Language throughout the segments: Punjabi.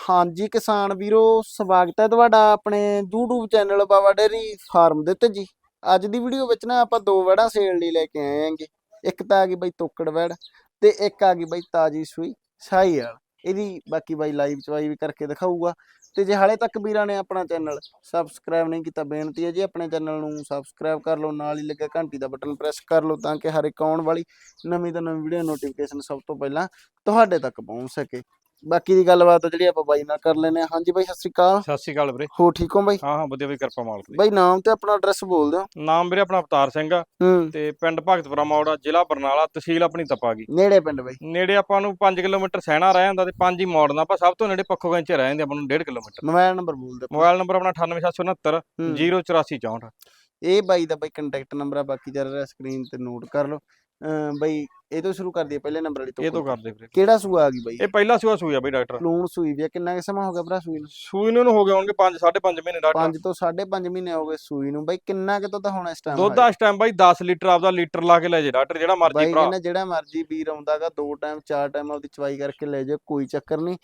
ਹਾਂਜੀ ਕਿਸਾਨ ਵੀਰੋ, ਸਵਾਗਤ ਹੈ ਤੁਹਾਡਾ ਆਪਣੇ YouTube channel Baba dairy farm ਦੇ ਉੱਤੇ ਜੀ। ਅੱਜ ਦੀ ਵੀਡੀਓ ਵਿੱਚ ਨਾ ਆਪਾਂ ਦੋ ਵੜਾਂ ਸੇਲ ਲਈ ਲੈ ਕੇ ਆਏ ਆਂਗੇ ਇੱਕ ਤਾਂ ਆ ਗਈ ਬਾਈ ਤੋਕੜ ਵੜ ਤੇ ਇੱਕ ਆ ਗਈ ਬਾਈ ਤਾਜੀ ਸੂਈ ਸਾਈ ਵਾਲ। ਇਹਦੀ ਬਾਕੀ ਬਾਈ ਲਾਈਵ ਚਵਾਈ ਵੀ ਕਰਕੇ ਦਿਖਾਊਗਾ। ਤੇ ਜੇ ਹਾਲੇ ਤੱਕ ਵੀਰਾਂ ਨੇ ਆਪਣਾ ਚੈਨਲ ਸਬਸਕ੍ਰਾਈਬ ਨਹੀਂ ਕੀਤਾ, ਬੇਨਤੀ ਹੈ ਜੀ ਆਪਣੇ ਚੈਨਲ ਨੂੰ ਸਬਸਕ੍ਰਾਈਬ ਕਰ ਲਓ, ਨਾਲ ਹੀ ਲੱਗਾ ਘੰਟੀ ਦਾ ਬਟਨ ਪ੍ਰੈਸ ਕਰ ਲਓ ਤਾਂ ਕਿ ਹਰ ਇੱਕ ਆਉਣ ਵਾਲੀ ਨਵੀਂ ਤੋਂ ਨਵੀਂ ਵੀਡੀਓ ਨੋਟੀਫਿਕੇਸ਼ਨ ਸਭ ਤੋਂ ਪਹਿਲਾਂ ਤੁਹਾਡੇ ਤੱਕ ਪਹੁੰਚ ਸਕੇ। ਬਾਕੀ ਦੀ ਗੱਲਬਾਤ ਜਿਹੜੀ ਆਪਾਂ ਬਾਈ ਨਾਲ ਕਰ ਲੈਨੇ ਆ ਹਾਂਜੀ ਬਾਈ ਸਤਿ ਸ਼੍ਰੀ ਅਕਾਲ। ਸਤਿ ਸ਼੍ਰੀ ਅਕਾਲ ਵੀਰੇ। ਹੋ ਠੀਕ ਹੋ ਬਾਈ? ਹਾਂ ਹਾਂ ਵਧੀਆ ਵੀ ਕਿਰਪਾ ਮਾਲਕ ਦੀ। ਬਾਈ ਨਾਮ ਤੇ ਆਪਣਾ ਐਡਰੈਸ ਬੋਲ ਦਿਓ। ਨਾਮ ਵੀਰੇ ਆਪਣਾ ਅਵਤਾਰ ਸਿੰਘ ਆ। ਹੂੰ। ਤੇ ਪਿੰਡ ਭਗਤਪੁਰਾ ਮੌੜਾ ਜ਼ਿਲ੍ਹਾ ਬਰਨਾਲਾ ਤਹਿਸੀਲ ਆਪਣੀ ਤਪਾਗੀ। ਨੇੜੇ ਪਿੰਡ ਬਾਈ। ਨੇੜੇ ਆਪਾਂ ਨੂੰ 5 ਕਿਲੋਮੀਟਰ ਸਹਿਣਾ ਰਹਿ ਜਾਂਦਾ ਤੇ 5 ਹੀ ਮੌੜਨਾ ਆਪਾਂ ਸਭ ਤੋਂ ਨੇੜੇ ਪੱਖੋ ਗੰਚ ਰਹਿ ਜਾਂਦੇ ਆਪਾਂ ਨੂੰ 1.5 ਕਿਲੋਮੀਟਰ। ਮੋਬਾਈਲ ਨੰਬਰ ਬੋਲ ਦਿਓ। ਮੋਬਾਈਲ ਨੰਬਰ ਆਪਣਾ 98769 ਹੂੰ। 08464 ਇਹ ਬਾਈ ਦਾ ਬਾਈ ਕੰਟੈਕਟ ਨੰਬਰ ਆ ਬਾਕੀ ਰਿਹਾ ਸਕਰੀਨ ਤੇ ਨੋਟ ਕਰ ਲਓ। ਅਮ ਬਾਈ ਇਹ ਤੋਂ ਸ਼ੁਰੂ ਕਰ ਦਈਏ ਪਹਿਲੇ ਨੰਬਰ ਵਾਲੀ ਤੋਂ ਇਹ ਤੋਂ ਕਰਦੇ ਵੀਰੇ ਕਿਹੜਾ ਸੂਆ ਆ ਗਈ ਬਾਈ? ਇਹ ਪਹਿਲਾ ਸੂਆ ਸੂਈ ਆ ਬਈ ਡਾਕਟਰ। ਲੂਣ ਸੂਈ ਵੀ ਆ ਕਿੰਨਾ ਕੁ ਸਮਾਂ ਹੋ ਗਿਆ ਭਰਾ ਸੂਈ ਨੂੰ? ਸੂਈ ਨੂੰ ਹੋ ਗਏ ਹੋਣਗੇ 5 5.5 ਮਹੀਨੇ ਡਾਕਟਰ। 5 ਤੋਂ 5.5 ਮਹੀਨੇ ਹੋ ਗਏ ਸੂਈ ਨੂੰ। ਬਾਈ ਕਿੰਨਾ ਕੁ ਦੁੱਧ ਹੁਣ ਇਸ ਟਾਈਮ ਦੁੱਧ ਇਸ ਟਾਈਮ ਬਾਈ 10 ਲੀਟਰ ਆਪਦਾ ਲੀਟਰ ਲਾ ਕੇ ਲੈ ਜੇ ਡਾਕਟਰ ਜਿਹੜਾ ਮਰਜ਼ੀ ਬਾਈ ਭਰਾ। ਕਹਿੰਦਾ ਜਿਹੜਾ ਮਰਜ਼ੀ ਵੀਰ ਆਉਂਦਾਗਾ ਦੋ ਟਾਈਮ ਚਾਰ ਟਾਈਮ ਆਪਦੀ ਚਵਾਈ ਕਰਕੇ ਲੈ ਜਾਓ ਕੋਈ ਚੱਕਰ ਨਹੀਂ।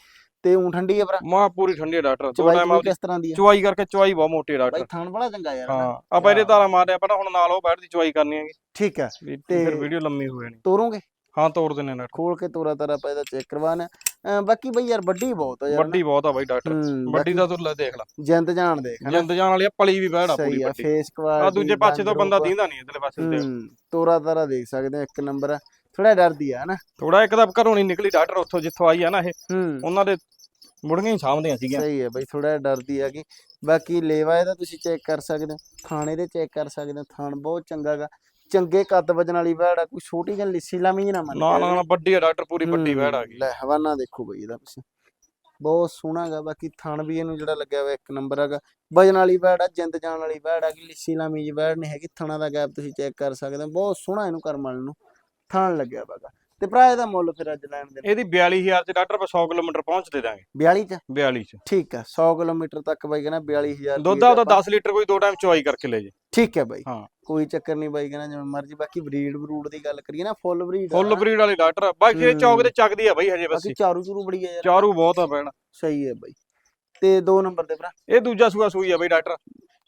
ਤੇ ਉਂ ਠੰਡੀ ਆ ਭਰਾ। ਮਾਂ ਪੂਰੀ ਠੰਡੀ ਆ ਡਾਕਟਰ ਦੋ ਚਵਾਈ ਟਾਈਮ ਚਵੂਈ ਆਪਦੀ ਕਿਸ ਤਰ੍ਹਾਂ ਦੀ ਆ? ਚੁਆਈ ਕਰਕੇ ਚੁਆਈ ਬਹੁਤ ਮੋਟੀ ਆ ਬਾਈ ਡਾਕਟਰ। ਥਣ ਬੜਾ ਚੰਗਾ ਯਾਰ? ਹਾਂ ਆਪਾਂ ਇਹਦੇ ਹਾਂ। ਤਾਰਾ ਮਾਰਦੇ ਆ ਪਹਿਲਾਂ ਹੁਣ ਨਾਲ ਉਹ ਬੈਠ ਦੀ ਚੁਆਈ ਕਰਨੀ ਹੈਗੀ। ਠੀਕ ਆ। ਵੀ ਤੇ- ਫਿਰ ਵੀਡੀਓ ਲੰਮੀ ਹੋ ਜਾਣੀ। ਤੋਰੋਂਗੇ? ਹਾਂ ਤੋੜ ਦਿੰਨੇ ਨੇ ਖੋਲ ਕੇ ਤੋਰਾ ਤਾਰਾ ਪਾ ਇਹਦਾ ਚੈੱਕ ਕਰਵਾਣਾ ਬਾਕੀ ਬਈ ਯਾਰ ਵੱਡੀ ਬਹੁਤ ਆ ਯਾਰ ਵੱਡੀ ਬਹੁਤ ਆ ਬਾਈ ਡਾਕਟਰ। ਹੂੰ, ਵੱਡੀ ਦਾ ਤੂੰ ਲੈ ਦੇਖ ਲੈ। ਜਿੰਦ ਜਾਣ ਦੇਖ ਹਨਾ? ਜਿੰਦ ਜਾਣ ਵਾਲੀ ਆ ਪਲੀ ਵੀ ਬੈੜ ਆ ਪੂਰੀ ਸਹੀ ਆ ਵੱਡੀ। ਫੇਸ ਆ ਕੁਆਲਿਟੀ ਦੂਜੇ ਪਾਸੇ ਤੋਂ ਬੰਦਾ ਦੀਂਦਾ ਨਹੀਂ ਇਧਰਲੇ ਪਾਸੇ ਤੇ। ਹੂੰ ਤੋਰਾ ਤਾਰਾ ਦੇਖ ਸਕਦੇ ਆ ਇੱਕ ਨੰਬਰ ਆ। ਥੋੜਾ ਡਰਦੀ ਆ ਹਨਾ? ਥੋੜਾ ਇੱਕ ਤਾਂ ਘਰੋਂ ਨਹੀਂ ਨਿਕਲੀ ਡਾਕਟਰ ਉੱਥੋਂ ਜਿੱਥੋਂ ਆਈ ਆ ਨਾ ਇਹ। ਹੂੰ। ਉਹਨਾਂ ਦੇ ਮੁੜੀਆਂ ਹੀ ਸਾਂਭਦੀਆਂ ਸੀਗੀਆਂ। ਸਹੀ ਹੈ ਬਈ ਥੋੜਾ ਡਰਦੀ ਆ ਕਿ ਬਾਕੀ ਲੇਵਾ ਇਹਦਾ ਤੁਸੀਂ ਚੈੱਕ ਕਰ ਸਕਦੇ ਹੋ। ਥਾਣੇ ਦੇ ਚੈੱਕ ਕਰ ਸਕਦੇ ਹੋ। ਥਾਣ ਬਹੁਤ ਚੰਗਾ ਗਾ। ਚੰਗੇ ਕੱਦ ਵਜਣ ਵਾਲੀ ਵੈੜ ਆ ਕੋਈ ਛੋਟੀ ਜਿਹੀ ਲਿੱਸੀ ਲਾਮੀ ਨਾ ਮੰਨ ਨਾ ਨਾ ਨਾ ਵੱਡੀ ਆ ਡਾਕਟਰ ਪੂਰੀ ਵੱਡੀ ਬੈੜ ਆ ਗਈ। ਲੈ ਹਵਾਨਾ ਦੇਖੋ ਬਈ ਇਹਦਾ ਤੁਸੀਂ ਬਹੁਤ ਸੋਹਣਾ ਗਾ ਬਾਕੀ ਥਣ ਵੀ ਇਹਨੂੰ ਜਿਹੜਾ ਲੱਗਿਆ ਹੋਇਆ ਇੱਕ ਨੰਬਰ ਹੈਗਾ ਵਜਣ ਵਾਲੀ ਵੈੜ ਆ ਜਿੰਦ ਜਾਣ ਵਾਲੀ ਵੈੜ ਆ ਕਿ ਲਿੱਸੀ ਲਾਮੀ ਜੀ ਵੈੜ ਨਹੀਂ ਹੈਗੀ। ਥਣਾ ਦਾ ਗੈਪ ਤੁਸੀਂ ਚੈੱਕ ਕਰ ਸਕਦੇ ਹੋ। ਬਹੁਤ ਸੋਹਣਾ ਇਹਨੂੰ ਕਰਮ ਵਾਲੇ ਨੂੰ। ਥਣ ਲੱਗਿਆ ਬਾਗਾ ਤੇ ਭਰਾ ਇਹਦਾ ਮੁੱਲ ਫਿਰ ਅੱਜ ਲੈਣ ਦੇ ਇਹਦੀ 42000 ਚ ਡਾਕਟਰ ਆਪਾਂ 100 ਕਿਲੋਮੀਟਰ ਪਹੁੰਚ ਦੇ ਦਾਂਗੇ। 42 ਚ? 42 ਚ। ਠੀਕ ਆ 100 ਕਿਲੋਮੀਟਰ ਤੱਕ ਬਾਈ ਕਹਿੰਦਾ 42000 ਦੁੱਧ ਉਹਦਾ ਆਪਾਂ- 10 ਲੀਟਰ ਕੋਈ ਦੋ ਟਾਈਮ ਚੁਆਈ ਕਰਕੇ ਲੈ ਜੇ। ਠੀਕ ਹੈ ਬਾਈ। ਹਾਂ। ਕੋਈ ਚੱਕਰ ਨਹੀਂ ਬਾਈ ਕਹਿੰਦਾ ਜਿਵੇਂ ਮਰਜ਼ੀ ਬਾਕੀ ਬਰੀਡ ਬਰੂਡ ਦੀ ਗੱਲ ਕਰੀਏ ਨਾ ਫੁੱਲ ਬਰੀਡ ਫੁੱਲ ਬਰੀਡ ਵਾਲੀ ਡਾਕਟਰ ਬਾਕੀ ਇਹ ਚੌਕ ਤੇ ਚੱਕਦੀ ਆ ਬਾਈ ਹਜੇ ਬਸ। ਚਾਰੂ ਚੂਰੂ ਬੜੀ ਆ ਯਾਰ। ਚਾਰੂ ਬਹੁਤ ਆ ਪੈਣ ਸਹੀ ਹੈ ਬਾਈ। ਤੇ ਦੋ ਨੰਬਰ ਤੇ ਭਰਾ। ਇਹ ਦੂਜਾ ਸੂਆ ਸੂਈ ਆ ਬਾਈ ਡਾਕਟਰ।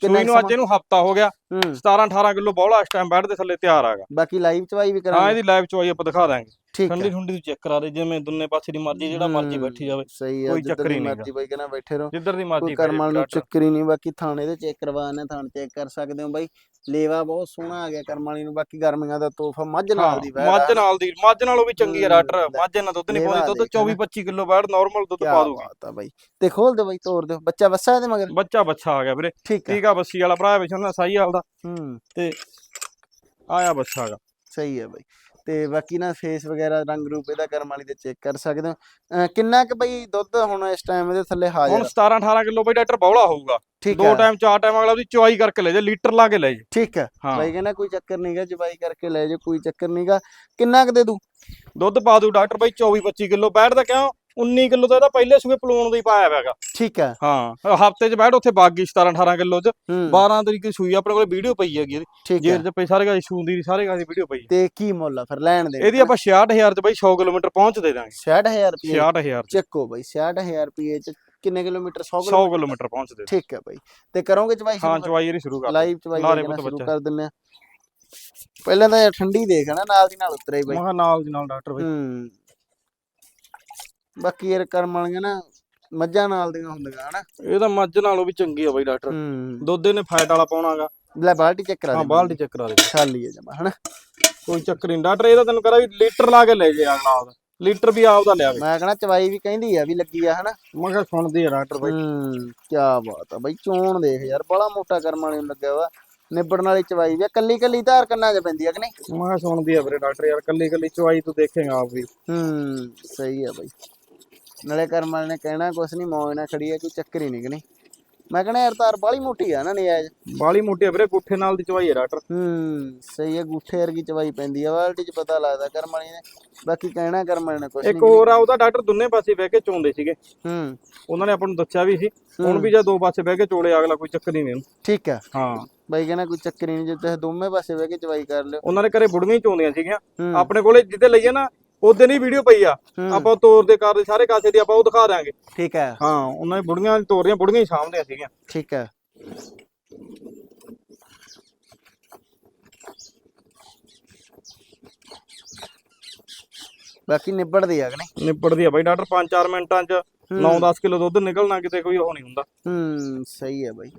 ਸੂਈ ਨੂੰ ਅੱਜ ਇਹਨੂੰ ਹਫਤਾ ਹੋ ਗਿਆ। ਹੂੰ। 17 18 ਕਿਲੋ ਬੌਲਾ ਇਸ ਟਾਈਮ ਬੈੱਡ ਦੇ ਥੱਲੇ ਤਿਆਰ ਆਗਾ ਬਾਕੀ ਲਾਈਵ ਚਵਾਈ ਵੀ ਹਾਂ ਕਰਾਂਗੇ ਇਹਦੀ ਲਾਈਵ ਚੋਈ ਆਪਾਂ ਦਿਖਾ ਦਾਂਗੇ। ਠੀਕ ਠੰਡੀ ਠੰਡੀ ਦੀ ਚੈੱਕ ਕਰਾ ਦੇ ਜਿਵੇਂ ਦੁੰਨੇ ਪਾਸੇ ਦੀ ਮਰਜ਼ੀ ਜਿਹੜਾ ਮਰਜ਼ੀ ਬੈਠੀ ਜਾਵੇ ਸਹੀ ਕੋਈ ਚੱਕਰ ਹੀ ਦੀ ਨੀਗਾ। ਮਰਜ਼ੀ ਬਾਈ ਕਹਿੰਦਾ ਬੈਠੇ ਰਹੋ। ਜਿੱਧਰ ਦੀ ਕੋਈ ਮਰਜ਼ੀ ਕਰਮਾਂ ਨੂੰ ਚੱਕਰ ਹੀ ਨਹੀਂ ਬਾਕੀ ਥਾਣੇ ਦੇ ਚੈੱਕ ਕਰਵਾਣੇ ਥਾਣ ਚੈੱਕ ਕਰ ਸਕਦੇ ਹੋ ਬਾਈ। ਲੇਵਾ ਬਹੁਤ ਸੋਹਣਾ ਆ ਗਿਆ ਕਰਮਾਂ ਵਾਲੀ ਨੂੰ ਬਾਕੀ ਗਰਮੀਆਂ ਦਾ ਤੋਹਫਾ ਮੱਝ ਨਾਲ ਦੀ ਵੈੜ ਮੱਝ ਨਾਲ ਦੀ ਮੱਝ ਨਾਲੋਂ ਵੀ ਚੰਗੀ ਆ ਲੈ। ਮੱਝ ਇਹਨਾਂ ਦੁੱਧ ਨਹੀਂ ਪਾਉਂਦੀ ਦੁੱਧ ਦੇਖ 24 25 ਕਿਲੋ ਬੈਡ ਨਾਰਮਲ ਦੁੱਧ ਪਾ ਦੂਗੀ। ਬਾਤ ਆ ਬਾਈ। ਤੇ ਖੋਲ ਦੇ ਬਾਈ ਤੋੜ ਦਿਓ। ਬੱਚਾ ਵੱਸਾ ਇਹਦੇ ਮਗਰ? ਬੱਚਾ ਬੱਚਾ ਆ ਗਿਆ ਵੀਰੇ। ਠੀਕ ਆ। ਬੱਸੀ ਵਾਲਾ ਭਰਾ ਵਿੱਚ ਉਹਨਾਂ ਸਾਈ ਹਾਲ ਦਾ। ਹੂੰ। ਆਇਆ ਬੱਚਾ ਹੈਗਾ। ਸਹੀ ਹੈ ਬਾਈ। ਤੇ ਬਾਕੀ ਨਾ ਫੇਸ ਵਗੈਰਾ ਰੰਗ ਰੂਪ ਇਹਦਾ ਕਰਮ ਵਾਲੀ ਤੇ ਚੈੱਕ ਕਰ ਸਕਦੇ ਹੋ। ਕਿੰਨਾ ਕੁ ਬਈ ਦੁੱਧ ਹੁਣ ਇਸ ਟਾਈਮ ਇਹਦੇ ਥੱਲੇ ਹੁਣ ਹਾਜ਼ਰ 17 18 ਕਿਲੋ ਬਈ ਡਾਕਟਰ ਬੌਲਾ ਹੋਊਗਾ। ਦੋ ਟਾਈਮ ਚਾਰ ਟਾਈਮ ਅਗਲਾ ਉਹਦੀ ਚੁਆਈ ਕਰਕੇ ਲੈ ਜੇ ਲੀਟਰ ਲਾ ਕੇ ਲੈ ਜੇ ਠੀਕ ਹੈ। ਬਾਈ ਕਹਿੰਦਾ ਕੋਈ ਚੱਕਰ ਨਹੀਂਗਾ ਜਵਾਈ ਕਰਕੇ ਲੈ ਜਾ ਕੋਈ ਚੱਕਰ ਨਹੀਂਗਾ ਕਿੰਨਾ ਕੁ ਦੇ ਦੂ ਦੁੱਧ ਪਾ ਦੂ ਡਾਕਟਰ ਬਾਈ 24 25 ਕਿਲੋ। ਬੈਠ ਦਾ ਕਿਉਂ? 19 ਕਿਲੋ ਤਾਂ ਇਹਦਾ ਪਹਿਲੇ ਸੂਏ ਪਲੂਣ ਦਾ ਹੀ ਪਾਇਆ ਹੋਇਆਗਾ ਠੀਕ ਹੈ। ਹਾਂ ਹਫ਼ਤੇ 'ਚ ਬੈਠ ਉੱਥੇ ਗਈ 17 18 ਕਿਲੋ 'ਚ। ਹੂੰ। 12 ਤਰੀਕ ਦੀ ਸੂਈ ਆਪਣੇ ਕੋਲ ਵੀਡੀਓ ਪਈ ਹੈਗੀ ਇਹਦੀ। ਜੇਰ 'ਚ ਪਈ ਸਾਰੇ ਗਾ ਇਸ਼ੂ ਹੁੰਦੀ ਸਾਰੇ ਗਾ ਦੀ ਵੀਡੀਓ ਪਈ। ਤੇ ਕੀ ਮੁੱਲ ਆ ਫਿਰ ਲੈਣ ਦੇ? ਇਹਦੀ ਆਪਾਂ 66000 'ਚ ਬਾਈ 100 ਕਿਲੋਮੀਟਰ ਪਹੁੰਚ ਦੇ ਦਾਂਗੇ। 66000 ਰੁਪਏ 66000 'ਚ। ਚੱਕੋ ਬਾਈ 66000 ਰੁਪਏ ਚ ਕਿੰਨੇ ਕਿਲੋਮੀਟਰ? 100 100 ਕਿਲੋਮੀਟਰ। ਪਹੁੰਚ ਦੇ। ਠੀਕ ਹੈ ਬਾਈ। ਤੇ ਕਰੋਗੇ ਚਵਾਈ ਹਾਂ ਚਵਾਈ ਇਹਦੀ ਸ਼ੁਰੂ ਕਰ ਲਾਈਵ ਚਵਾਈ ਸ਼ੁਰੂ। ਕਰ ਦਿੰਨੇ ਆ ਪਹਿਲਾਂ ਤਾਂ ਠੰਡੀ ਦੇਖ ਨਾ ਨਾਲ ਦੀ ਨਾਲ ਉਤਰੇ ਬਾਈ। ਮਹਾ ਨਾਲ ਦੀ ਨਾਲ ਡਾਕਟਰ ਬਾਈ। ਹੂੰ। ਬਾਕੀ ਯਾਰ ਕਰਮ ਵਾਲੀਆਂ ਨਾ ਮੱਝਾਂ ਨਾਲ ਦੀਆਂ ਹੁੰਦੀਆਂ ਹਨਾ। ਇਹ ਤਾਂ ਮੱਝ ਨਾਲੋਂ ਵੀ ਚੰਗੀ ਆ ਬਾਈ ਡਾਕਟਰ। ਹੂੰ। ਦੁੱਧ ਇਹਨੇ ਫੈਟ ਵਾਲਾ ਪਾਉਣਾਗਾ ਲੈ ਬਾਲਟੀ ਚੈੱਕ ਕਰਾ ਹਾਂ ਦੇ ਬਾਲਟੀ ਚੈੱਕ ਕਰਾ ਦੇ। ਖਾਲੀ ਹੈ ਜਮਾ ਹਨਾ। ਕੋਈ ਚੱਕਰ ਨਹੀਂ ਡਾਕਟਰ ਇਹਦਾ ਤੈਨੂੰ ਕਰਾ ਵੀ ਲੀਟਰ ਲਾ ਕੇ ਲੈ ਜੇ ਅਗਲਾ ਆਪਦਾ ਲੀਟਰ ਵੀ ਆਪਦਾ ਲਿਆਵੇ ਮੈਂ ਕਹਣਾ ਚਵਾਈ ਵੀ ਕਹਿੰਦੀ ਆ ਵੀ ਲੱਗੀ ਆ ਹਨਾ। ਮੈਂ ਕਿਹਾ ਸੁਣਦੀ ਆ ਡਾਕਟਰ ਬਾਈ। ਹੂੰ ਕੀ ਬਾਤ ਆ ਬਾਈ ਚੋਣ ਦੇਖ ਯਾਰ ਬੜਾ ਮੋਟਾ ਕਰਮ ਵਾਲੀ ਨੂੰ ਲੱਗਿਆ ਵਾ। ਨਿਬੜਨ ਵਾਲੀ ਚਵਾਈ ਵੀ ਆ ਕੱਲੀ ਕੱਲੀ ਧਾਰ ਕੰਨਾਂ 'ਚ ਪੈਂਦੀ ਆ ਕਿ ਨਹੀਂ? ਮੈਂ ਕਿਹਾ ਸੁਣਦੀ ਆ ਵੀਰੇ ਡਾਕਟਰ ਯਾਰ ਕੱਲੀ ਕੱਲੀ ਚਵਾਈ ਤੂੰ ਦੇਖੇਗਾ ਆਪ ਵੀ। ਹੂੰ ਸਹੀ ਆ ਬਾਈ। ਨਾਲੇ ਕਰਮ ਵਾਲੇ ਨੇ ਕਹਿਣਾ ਕੁਛ ਨਹੀਂ ਮੌਜ ਨਾਲ ਖੜੀ ਆ ਕੋਈ ਚੱਕਰ ਹੀ ਨਹੀਂ ਕਿ ਨਹੀਂ। ਮੈਂ ਕਹਣਾ ਯਾਰ ਧਾਰ ਬਾਲੀ ਮੋਟੀ ਆ ਨਾ ਨਿਆਜ ਬਾਲੀ ਮੋਟੀ ਆ ਵੀਰੇ ਗੁੱਠੇ ਨਾਲ ਦੀ ਚਵਾਈ ਆ ਡਾਕਟਰ। ਹੂੰ ਸਹੀ ਹੈ ਗੁੱਠੇ ਵਰਗੀ ਚਵਾਈ ਪੈਂਦੀ ਆ ਬਾਲਟੀ 'ਚ ਪਤਾ ਲੱਗਦਾ ਕਰਮ ਵਾਲੀ ਨੇ। ਬਾਕੀ ਕਹਿਣਾ ਕਰਮ ਵਾਲੇ ਨੇ ਕੁਛ ਇੱਕ ਨਹੀਂ ਹੋਰ ਆ ਉਹਦਾ ਡਾਕਟਰ ਦੋਨੇ ਪਾਸੇ ਬਹਿ ਕੇ ਚੋਂਦੇ ਸੀਗੇ। ਹੂੰ। ਉਹਨਾਂ ਨੇ ਆਪਾਂ ਨੂੰ ਦੱਸਿਆ ਵੀ ਸੀ ਹੁਣ ਹੂੰ। ਵੀ ਜੇ ਦੋ ਪਾਸੇ ਬਹਿ ਕੇ ਚੋਲੇ ਅਗਲਾ ਕੋਈ ਚੱਕਰ ਹੀ ਨਹੀਂ। ਠੀਕ ਆ। ਹਾਂ। ਬਾਈ ਕਹਿੰਦਾ ਕੋਈ ਚੱਕਰ ਹੀ ਨਹੀਂ ਜੇ ਤੁਸੀਂ ਦੋਵੇਂ ਪਾਸੇ ਬਹਿ ਕੇ ਚਵਾਈ ਕਰ ਲਿਓ। ਉਹਨਾਂ ਦੇ ਘਰੇ ਬੁੜੀਆਂ ਹੀ ਚੋਂਦੀਆਂ ਸੀਗੀਆਂ। ਹੂੰ। ਆਪਣੇ ਕੋਲੇ ਜਿੱਦੇ ਲਈਏ ਨਾ ਉਹਦੇ ਨਹੀਂ ਵੀਡੀਓ ਪਈ ਆ। ਆਪਾਂ ਤੋਰ ਦੇ ਕਰਦੇ ਸਾਰੇ ਕਾਸੇ ਦੀ ਆਪਾਂ ਉਹ ਦਿਖਾ ਦਾਂਗੇ ਠੀਕ ਹੈ। ਹਾਂ ਉਹਨਾਂ ਦੀ ਬੁੜੀਆਂ ਤੋਰ ਰਹੀਆਂ ਬੁੜੀਆਂ ਹੀ ਸਾਹਮਣੇ ਸੀਗੀਆਂ। ਠੀਕ ਹੈ। ਬਾਕੀ ਨਿਬੜਦੀ ਆ ਕਿ ਨਹੀਂ? ਨਿਪੜਦੀ ਆ ਬਾਈ ਡਾਕਟਰ 5-4 ਮਿੰਟਾਂ 'ਚ। 9-10 ਕਿਲੋ ਦੁੱਧ ਨਿਕਲਣਾ ਕਿਤੇ ਕੋਈ ਉਹ ਨਹੀਂ ਹੁੰਦਾ। ਹੂੰ ਸਹੀ ਹੈ ਬਾਈ।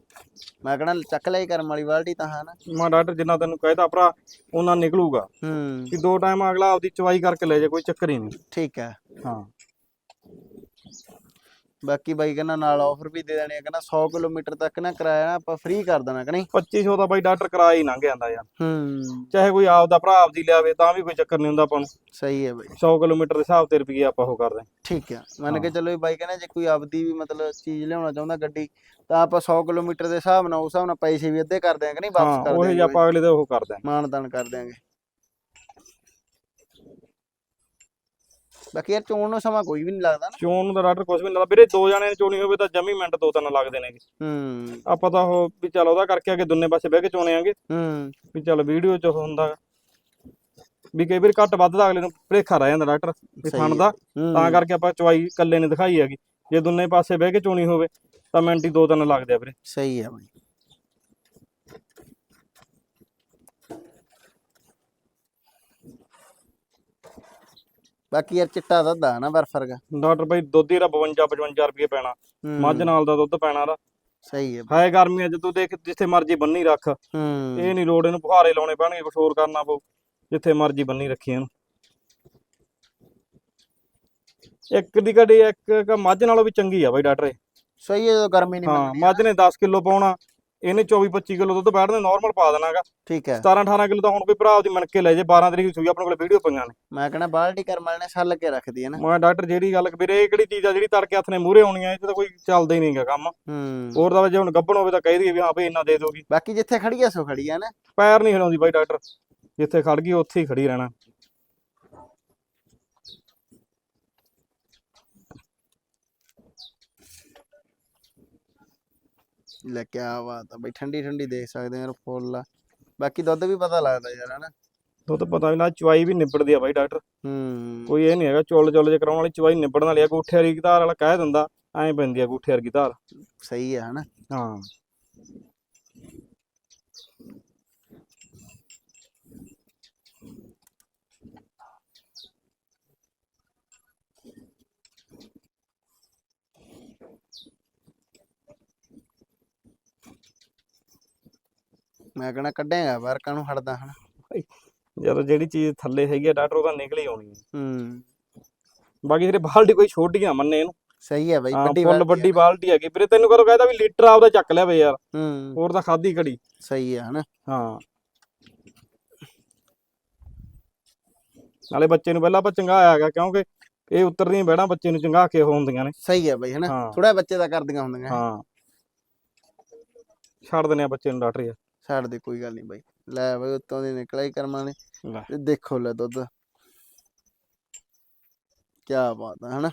ਮੈਂ ਕਹਣਾ ਚੱਕ ਲਈ ਕਰਮ ਵਾਲੀ ਬਾਲਟੀ ਤਾਂ ਹੈ ਨਾ। ਮੈਂ ਡਾਕਟਰ ਜਿੰਨਾ ਤੈਨੂੰ ਕਹਿਦਾ ਭਰਾ ਉਹਨਾਂ ਨਿਕਲੂਗਾ। ਹੂੰ। ਕਿ ਦੋ ਟਾਈਮ ਅਗਲਾ ਆਪਦੀ ਚਵਾਈ ਕਰਕੇ ਲੈ ਜਾ ਕੋਈ ਚੱਕਰ ਹੀ ਨਹੀਂ। ਠੀਕ ਹੈ। ਹਾਂ। ਬਾਕੀ ਬਾਈ ਕਹਿੰਦਾ ਨਾਲ ਆਫਰ ਵੀ ਦੇ ਦੇਣੀ ਹੈ ਕਹਿੰਦਾ 100 ਕਿਲੋਮੀਟਰ ਤੱਕ ਨਾ ਕਿਰਾਇਆ ਨਾ ਆਪਾਂ ਫ੍ਰੀ ਕਰ ਦੇਣਾ ਕਿ ਨਹੀਂ? 2500 ਦਾ ਬਾਈ ਡਾਕਟਰ ਕਿਰਾਇਆ ਹੀ ਲੰਘ ਜਾਂਦਾ ਯਾਰ। ਹੂੰ। ਚਾਹੇ ਕੋਈ ਆਪਦਾ ਭਰਾ ਆਪਦੀ ਲਿਆਵੇ ਤਾਂ ਵੀ ਕੋਈ ਚੱਕਰ ਨਹੀਂ ਹੁੰਦਾ ਆਪਾਂ ਨੂੰ। ਸਹੀ ਹੈ ਬਾਈ। 100 ਕਿਲੋਮੀਟਰ ਦੇ ਹਿਸਾਬ ਤੇ ਰੁਪਏ ਆਪਾਂ ਉਹ ਕਰਦੇ। ਠੀਕ ਹੈ ਮੰਨ ਕੇ ਚੱਲੋ ਵੀ ਬਾਈ ਕਹਿੰਦਾ ਜੇ ਕੋਈ ਆਪਦੀ ਵੀ ਮਤਲਬ ਚੀਜ਼ ਲਿਆਉਣਾ ਚਾਹੁੰਦਾ ਗੱਡੀ ਤਾਂ ਆਪਾਂ 100 ਕਿਲੋਮੀਟਰ ਦੇ ਹਿਸਾਬ ਨਾਲ ਉਸ ਹਿਸਾਬ ਨਾਲ ਪੈਸੇ ਵੀ ਅੱਧੇ ਕਰ ਦਿਆਂਗੇ ਨਹੀਂ ਹਾਂ ਵਾਪਸ ਕਰ ਉਹ ਦਿਆਂਗੇ ਜੇ ਆਪਾਂ ਅਗਲੇ ਦੇ ਉਹ ਕਰਦੇ ਆਂ ਮਾਨਦਾਨ ਕਰ ਦਿਆਂਗੇ। ਬਾਕੀ ਯਾਰ ਚੋਣ ਨੂੰ ਸਮਾਂ ਕੋਈ ਵੀ ਨਹੀਂ ਲੱਗਦਾ ਨਾ। ਚੋਣ ਨੂੰ ਤਾਂ ਡਾਕਟਰ ਕੁਝ ਵੀ ਨਹੀਂ ਲੱਗਦਾ। ਵੀਰੇ ਦੋ ਜਣਿਆਂ ਨੇ ਚੋਣੀ ਹੋਵੇ ਤਾਂ ਜਮੀ ਮਿੰਟ ਦੋ ਤਿੰਨ ਲੱਗਦੇ ਨੇ ਹੂੰ। ਆਪਾਂ ਤਾਂ ਉਹ ਵੀ ਚੱਲ ਉਹਦਾ ਕਰਕੇ ਅੱਗੇ ਦੁੰਨੇ ਪਾਸੇ ਬਹਿ ਕੇ ਚੋਣੇ ਆਂਗੇ। ਹੂੰ। ਵੀ ਚੱਲ ਵੀਡੀਓ ਚ ਹੁੰਦਾ। ਵੀ ਕਈ ਵਾਰ ਘੱਟ ਵੱਧ ਦਾ ਅਗਲੇ ਨੂੰ ਭੁਲੇਖਾ ਰਹਿ ਜਾਂਦਾ ਡਾਕਟਰ ਵੀ ਥਣ। ਦਾ। ਤਾਂ ਕਰਕੇ ਆਪਾਂ ਚਵਾਈ ਇਕੱਲੇ ਨੇ ਦਿਖਾਈ ਹੈਗੀ। ਜੇ ਦੁੰਨੇ ਪਾਸੇ ਬਹਿ ਕੇ ਚੋਣੀ ਹੋਵੇ ਤਾਂ ਮਿੰਟ ਹੀ ਦੋ ਤਿੰਨ ਲੱਗਦੇ ਆ ਵੀਰੇ। ਸਹੀ ਹੈ ਬਾਈ। ਬਾਕੀ ਯਾਰ ਚਿੱਟਾ ਦੁੱਧ ਆ ਨਾ ਬਰਫ ਵਰਗਾ। ਡਾਕਟਰ ਬਾਈ ਦੁੱਧ ਹੀ ਦਾ 52 55 ਰੁਪਏ ਪੈਣਾ। ਹੂੰ, ਮੱਝ ਨਾਲ ਦਾ ਦੁੱਧ ਪੈਣਾ ਦਾ ਸਹੀ ਹੈ। ਬਾਈ। ਹੈ ਗਰਮੀਆਂ 'ਚ ਤੂੰ ਦੇਖ ਜਿੱਥੇ ਮਰਜ਼ੀ ਬੰਨੀ ਰੱਖ। ਹੂੰ। ਇਹ ਨਹੀਂ ਲੋੜ ਇਹਨੂੰ ਫੁਹਾਰੇ ਲਾਉਣੇ ਪੈਣਗੇ ਕੁਛ ਹੋਰ ਕਰਨਾ ਪਊ। ਜਿੱਥੇ ਮਰਜ਼ੀ ਬੰਨੀ ਰੱਖੀ ਇਹਨੂੰ। ਇੱਕ ਦੀ ਘੜੀ ਇੱਕ ਮੱਝ ਨਾਲੋਂ ਵੀ ਚੰਗੀ ਆ ਬਾਈ ਡਾਕਟਰ ਇਹ। ਸਹੀ ਹੈ ਜਦੋਂ ਗਰਮੀ ਨਹੀਂ ਹਾਂ ਮੱਝ ਨੇ 10 ਕਿਲੋ ਪਾਉਣਾ। ਇਹਨੇ 24 25 ਕਿਲੋ ਦੁੱਧ ਬੈਠਦੇ ਨਾਰਮਲ ਪਾ ਦੇਣਾਗਾ। ਠੀਕ ਹੈ। 17 18 ਕਿਲੋ ਤਾਂ ਹੁਣ ਕੋਈ ਭਰਾ ਉਹਦੀ ਮਣ ਕੇ ਲੈ ਜੇ 12 ਤਰੀਕ ਦੀ ਸੂਈ ਆਪਣੇ ਕੋਲ ਵੀਡੀਓ ਪਈਆਂ ਨੇ। ਮੈਂ ਕਹਿੰਦਾ ਬਾਲਟੀ ਕਰਮ ਵਾਲੇ ਨੇ ਛੱਲ ਕੇ ਰੱਖਦੀ ਹੈ ਨਾ। ਮੈਂ ਡਾਕਟਰ ਜਿਹੜੀ ਗੱਲ ਵੀਰੇ ਇਹ ਕਿਹੜੀ ਚੀਜ਼ ਆ ਜਿਹੜੀ ਤੜਕੇ ਹੱਥ ਨੇ ਮੂਹਰੇ ਆਉਣੀ ਆ ਇਹ ਤਾਂ ਕੋਈ ਚੱਲਦਾ ਹੀ ਨਹੀਂਗਾ ਕੰਮ। ਹੂੰ। ਹੋਰ ਤਾਂ ਜੇ ਹੁਣ ਗੱਭਣ ਹੋਵੇ ਤਾਂ ਕਹਿ ਦਈਏ ਵੀ ਹਾਂ ਬਈ ਇੰਨਾ ਦੇ ਦੋਗੀ ਬਾਕੀ ਜਿੱਥੇ ਖੜੀ ਆ ਸੋ ਖੜੀ ਆ ਨਾ। ਪੈਰ ਨਹੀਂ ਹਿਲਾਉਂਦੀ ਬਾਈ ਡਾਕਟਰ। ਜਿੱਥੇ ਖੜ ਗਈ ਉੱਥੇ ਹੀ ਖੜੀ ਰਹਿਣਾ। ਲੈ ਕੇ ਬਾਤ ਆ ਬਈ ਠੰਡੀ ਠੰਡੀ ਦੇਖ ਸਕਦੇ ਆ ਯਾਰ ਫੁੱਲ। ਆ ਬਾਕੀ ਦੁੱਧ ਵੀ ਪਤਾ ਲੱਗਦਾ ਯਾਰ ਹਨਾ? ਦੁੱਧ ਪਤਾ ਵੀ ਨਾ ਚਵਾਈ ਵੀ ਨਿਬੜਦੀ ਆ ਬਾਈ ਡਾਕਟਰ। ਹੂੰ। ਕੋਈ ਇਹ ਨਹੀਂ ਹੈਗਾ ਚੁੱਲ ਚੁੱਲ ਜੇ ਕਰਾਉਣ ਵਾਲੀ ਚਵਾਈ ਨਿਬੜਨ ਵਾਲੀ ਆ ਗੂਠੇ ਵਾਲੀ ਧਾਰ ਵਾਲਾ ਕਹਿ ਦਿੰਦਾ ਐਂ ਪੈਂਦੀ ਆ ਗੂਠੇ ਵਰਗੀ ਧਾਰ ਸਹੀ ਆ ਹਨਾ? ਹਾਂ। ਮੈਂ ਕਹਣਾ ਕੱਢੇਗਾ ਬਾਹਰ ਕਾਹਨੂੰ ਹਟਦਾ ਹਨਾ। ਜਦੋਂ ਜਿਹੜੀ ਚੀਜ਼ ਥੱਲੇ ਹੈਗੀ ਆ ਡਾਕਟਰ ਉਹ ਤਾਂ ਨਿਕਲ ਹੀ ਆਉਣੀ ਆ। ਹੂੰ। ਬਾਕੀ ਜਿਹੜੇ ਬਾਲਟੀ ਕੋਈ ਛੋਟੀਆਂ ਮੰਨੇ ਇਹਨੂੰ। ਸਹੀ ਆ ਬਈ ਹਾਂ ਵੱਡੀ ਫੁੱਲ ਬਾਲਟੀ ਆ। ਵੱਡੀ ਬਾਲਟੀ ਹੈਗੀ। ਵੀਰੇ ਤੈਨੂੰ ਕਦੋਂ ਕਹਿਦਾ ਵੀ ਲੀਟਰ ਆਪਦਾ ਚੱਕ ਲਿਆ ਵੇ ਯਾਰ। ਹੂੰ। ਹੋਰ ਤਾਂ ਖਾਦੀ ਘੜੀ। ਸਹੀ ਆ ਹਨਾ। ਹਾਂ। ਨਾਲੇ ਬੱਚੇ ਨੂੰ ਪਹਿਲਾਂ ਆਪਾਂ ਚੰਗਾਇਆ ਹੈਗਾ ਕਿਉਂਕਿ ਇਹ ਉਤਰਦੀਆਂ ਬੈਣਾ ਬੱਚੇ ਨੂੰ ਚੰਗਾ ਕੇ ਉਹ ਹੁੰਦੀਆਂ ਨੇ। ਸਹੀ ਆ ਬਈ ਹਨਾ। ਹਾਂ। ਥੋੜਾ ਬੱਚੇ ਦਾ ਕਰਦੀਆਂ ਹੁੰਦੀਆਂ। ਹਾਂ। ਛੱਡ ਦਿੰਦੇ ਆ ਬੱਚੇ ਨੂੰ ਡਾਕਟਰ ਯਾਰ। ਛੱਡ ਦੇ ਕੋਈ ਗੱਲ ਨਹੀਂ ਬਈ। ਲੈ ਬਈ ਉੱਤੋਂ ਦੀ ਨਿਕਲਿਆ ਹੀ ਕਰਮਾਂ ਨੇ। ਲੈ। ਤੇ ਦੇਖੋ ਲੈ ਦੁੱਧ। ਕੀ ਬਾਤ ਹੈ ਹਨਾ?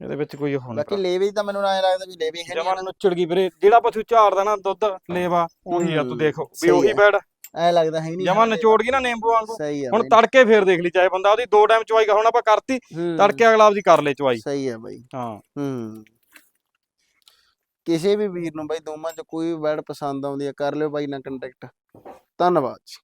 ਇਹਦੇ ਵਿੱਚ ਕੋਈ ਉਹ ਬਾਕੀ ਨਹੀਂ ਲੇਵੇ ਤਾਂ ਮੈਨੂੰ ਐਂ ਲੱਗਦਾ ਵੀ ਲੇਵੇ ਹੈ ਜਮਾਂ ਨੁੱਚੜ ਗਈ ਵੀਰੇ। ਜਿਹੜਾ ਪਸ਼ੂ ਝਾੜਦਾ ਨਾ ਦੁੱਧ ਲੇਵਾ ਉਹੀ ਆ ਤੂੰ ਹੂੰ, ਦੇਖੋ। ਵੀ ਉਹੀ। ਬੈੜ ਐ ਲੱਗਦਾ ਹੈ ਨਹੀਂ ਜਮਾਂ ਨਿਚੋੜ ਗਈ ਨਾ ਨਿੰਬੂ ਵਾਂਗੂ। ਹੁਣ ਤੜਕੇ ਫੇਰ ਦੇਖ ਲਈ ਚਾਹੇ ਬੰਦਾ ਉਹਦੀ ਦੋ ਟਾਈਮ ਚਵਾਈ ਹੁਣ ਆਪਾਂ ਕਰਤੀ ਹੂੰ, ਤੜਕੇ ਅਗਲਾ ਆਪਦੀ ਕਰ ਲੈ ਚਵਾਈ। ਸਹੀ ਆ ਬਈ। ਹਾਂ। ਹੂੰ। ਕਿਸੇ ਵੀ ਵੀਰ ਨੂੰ ਬਾਈ ਦੋਵਾਂ ਚ ਕੋਈ ਵੀ ਵਰਡ ਪਸੰਦ ਆਉਂਦੀ ਹੈ ਕਰ ਲਿਓ ਬਾਈ ਨਾਲ ਕੰਟੈਕਟ ਧੰਨਵਾਦ ਜੀ।